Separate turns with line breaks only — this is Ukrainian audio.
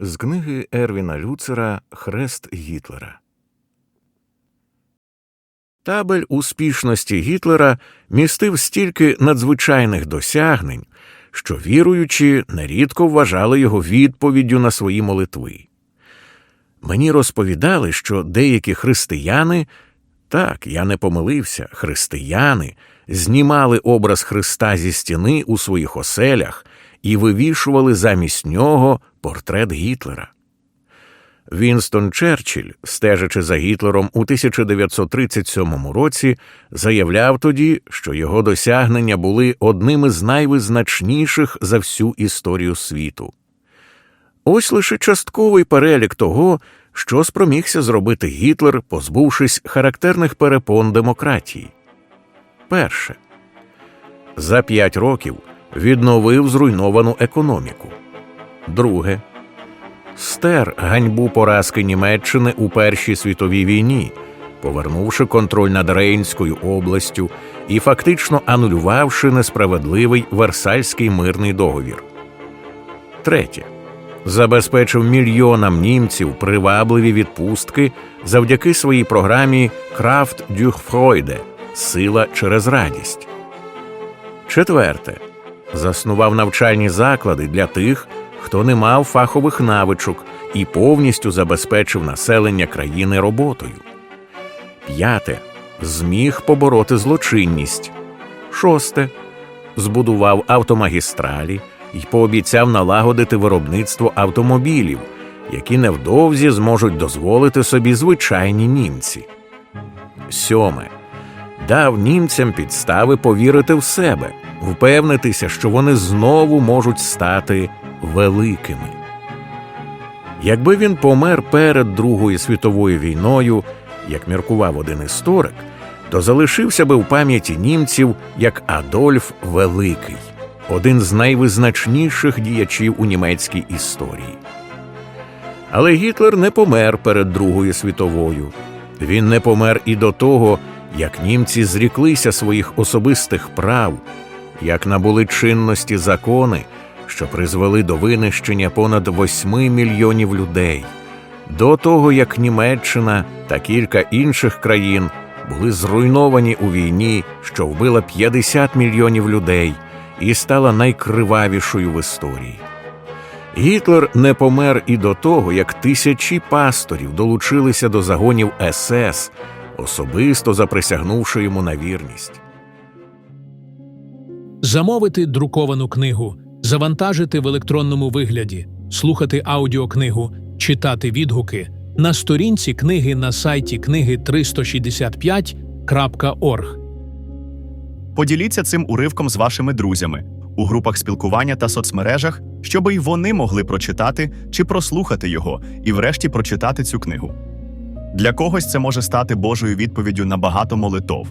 З книги Ервіна Люцера Хрест Гітлера. Табель успішності Гітлера містив стільки надзвичайних досягнень, що віруючі нерідко вважали його відповіддю на свої молитви. Мені розповідали, що деякі християни, так, я не помилився, християни знімали образ Христа зі стіни у своїх оселях і вивішували замість нього портрет Гітлера. Вінстон Черчилль, стежачи за Гітлером у 1937 році, заявляв тоді, що його досягнення були одними з найвизначніших за всю історію світу. Ось лише частковий перелік того, що спромігся зробити Гітлер, позбувшись характерних перепон демократії. Перше. За п'ять років відновив зруйновану економіку. Друге. Стер ганьбу поразки Німеччини у Першій світовій війні, повернувши контроль над Рейнською областю і фактично анулювавши несправедливий Версальський мирний договір. Третє. Забезпечив мільйонам німців привабливі відпустки завдяки своїй програмі Крафт дюх Фройде Сила через радість. Четверте. Заснував навчальні заклади для тих, хто не мав фахових навичок і повністю забезпечив населення країни роботою. П'яте. Зміг побороти злочинність. Шосте. Збудував автомагістралі і пообіцяв налагодити виробництво автомобілів, які невдовзі зможуть дозволити собі звичайні німці. Сьоме. Дав німцям підстави повірити в себе, впевнитися, що вони знову можуть стати великими. Якби він помер перед Другою світовою війною, як міркував один історик, то залишився би в пам'яті німців як Адольф Великий, один з найвизначніших діячів у німецькій історії. Але Гітлер не помер перед Другою світовою. Він не помер і до того, як німці зріклися своїх особистих прав, як набули чинності закони, що призвели до винищення понад 8 мільйонів людей, до того як Німеччина та кілька інших країн були зруйновані у війні, що вбила 50 мільйонів людей і стала найкривавішою в історії. Гітлер не помер і до того, як тисячі пасторів долучилися до загонів СС, особисто заприсягнувши йому на вірність.
Замовити друковану книгу, завантажити в електронному вигляді, слухати аудіокнигу, читати відгуки на сторінці книги на сайті книги 365.org.
Поділіться цим уривком з вашими друзями у групах спілкування та соцмережах, щоб і вони могли прочитати чи прослухати його і, врешті, прочитати цю книгу. Для когось це може стати Божою відповіддю на багато молитов,